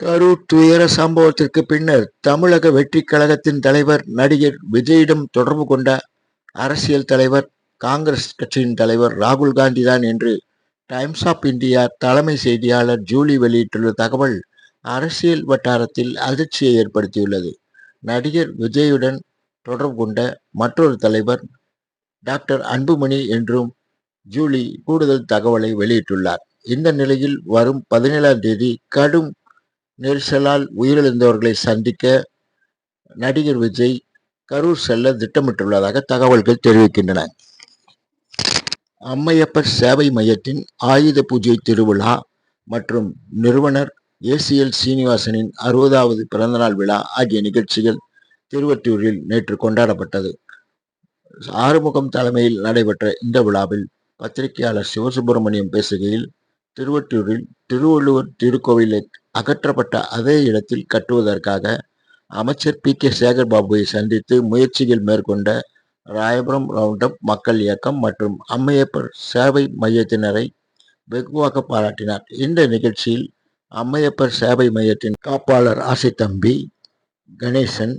கரூர் துயர சம்பவத்திற்கு பின்னர் தமிழக வெற்றி கழகத்தின் தலைவர் நடிகர் விஜயிடம் தொடர்பு கொண்ட அரசியல் தலைவர் காங்கிரஸ் கட்சியின் தலைவர் ராகுல் காந்தி தான் என்று டைம்ஸ் ஆப் இந்தியா தலைமை செய்தியாளர் ஜூலி வெளியிட்டுள்ள தகவல் அரசியல் வட்டாரத்தில் அதிர்ச்சியை ஏற்படுத்தியுள்ளது. நடிகர் விஜயுடன் தொடர்பு கொண்ட மற்றொரு தலைவர் டாக்டர் அன்புமணி என்றும் ஜூலி கூடுதல் தகவலை வெளியிட்டுள்ளார். இந்த நிலையில் வரும் பதினேழாம் தேதி கடும் நெரிசலால் உயிரிழந்தவர்களை சந்திக்க நடிகர் விஜய் கரூர் செல்ல திட்டமிட்டுள்ளதாக தகவல்கள் தெரிவிக்கின்றன. அம்மையப்பர் சேவை மையத்தின் ஆயுத பூஜை திருவிழா மற்றும் நிறுவனர் ஏசிஎல் சீனிவாசனின் அறுபதாவது பிறந்தநாள் விழா ஆகிய நிகழ்ச்சிகள் திருவற்றியூரில் நேற்று கொண்டாடப்பட்டது. ஆறுமுகம் தலைமையில் நடைபெற்ற இந்த விழாவில் பத்திரிகையாளர் சிவசுப்பிரமணியம் பேசுகையில் திருவற்றியூரில் திருவள்ளுவர் திருக்கோவிலை அகற்றப்பட்ட அதே இடத்தில் கட்டுவதற்காக அமைச்சர் பி கே சேகர்பாபுவை சந்தித்து முயற்சிகள் மேற்கொண்ட ராயபுரம் ரவுண்டப் மக்கள் இயக்கம் மற்றும் அம்மையப்பர் சேவை மையத்தினரை வெகுவாக பாராட்டினார். இந்த நிகழ்ச்சியில் அம்மையப்பர் சேவை மையத்தின் காப்பாளர் ஆசை தம்பி Ganesan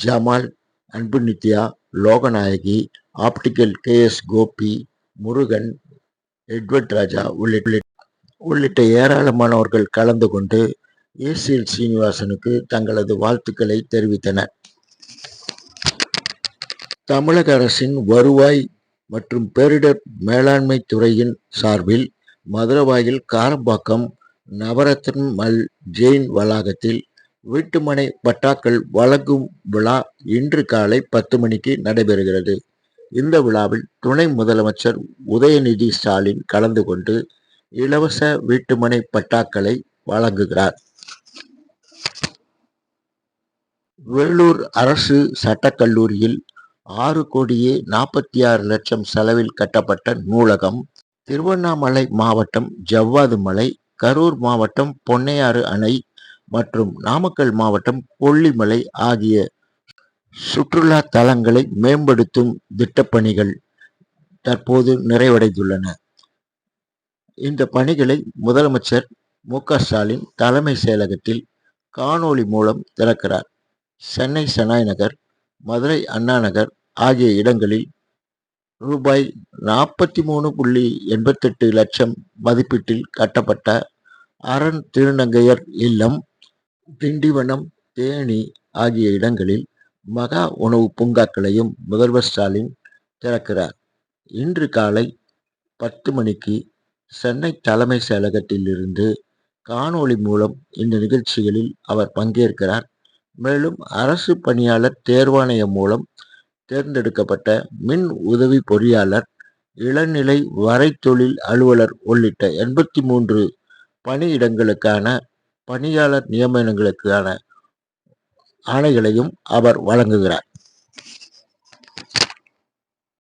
Jamal Anbu Nithya Loganayaki optical K S Gopi Murugan Edward Raja உள்ளிட்ட உள்ளிட்ட ஏராளமானவர்கள் கலந்து கொண்டு ஏசிஎல் சீனிவாசனுக்கு தங்களது வாழ்த்துக்களை தெரிவித்தனர். தமிழக அரசின் வருவாய் மற்றும் பேரிடர் மேலாண்மை துறையின் சார்பில் மதுரவாயில் காரம்பாக்கம் நவரத்ன மல் ஜெயின் வளாகத்தில் வீட்டுமனை பட்டாக்கள் வழங்கும் விழா இன்று காலை பத்து மணிக்கு நடைபெறுகிறது. இந்த விழாவில் துணை முதலமைச்சர் உதயநிதி ஸ்டாலின் கலந்து கொண்டு இலவச வீட்டுமனை பட்டாக்களை வழங்குகிறார். வேலூர் அரசு சட்டக்கல்லூரியில் ஆறு கோடியே நாற்பத்தி ஆறு லட்சம் செலவில் கட்டப்பட்ட நூலகம் திருவண்ணாமலை மாவட்டம் ஜவ்வாது மலை கரூர் மாவட்டம் பொன்னையாறு அணை மற்றும் நாமக்கல் மாவட்டம் கொல்லிமலை ஆகிய சுற்றுலா தலங்களை மேம்படுத்தும் திட்டப்பணிகள் தற்போது நிறைவடைந்துள்ளன. இந்த பணிகளை முதலமைச்சர் மு ஸ்டாலின் தலைமை செயலகத்தில் காணொளி மூலம் திறக்கிறார். சென்னை செனாய் நகர் மதுரை அண்ணா நகர் ஆகிய இடங்களில் ரூபாய் நாற்பத்தி மூணு புள்ளி எண்பத்தெட்டு லட்சம் மதிப்பீட்டில் கட்டப்பட்ட அரண் திருநங்கையர் இல்லம் திண்டிவனம் தேனி ஆகிய இடங்களில் மகா உணவு பூங்காக்களையும் முதல்வர் ஸ்டாலின் திறக்கிறார். இன்று காலை பத்து மணிக்கு சென்னை தலைமை செயலகத்திலிருந்து காணொளி மூலம் இந்த நிகழ்ச்சிகளில் அவர் பங்கேற்கிறார். மேலும் அரசு பணியாளர் தேர்வாணையம் மூலம் தேர்ந்தெடுக்கப்பட்ட மின் உதவி பொறியாளர் இளநிலை வரைத்தொழில் அலுவலர் உள்ளிட்ட எண்பத்தி மூன்று பணியிடங்களுக்கான பணியாளர் நியமனங்களுக்கான ஆணைகளையும் அவர் வழங்குகிறார்.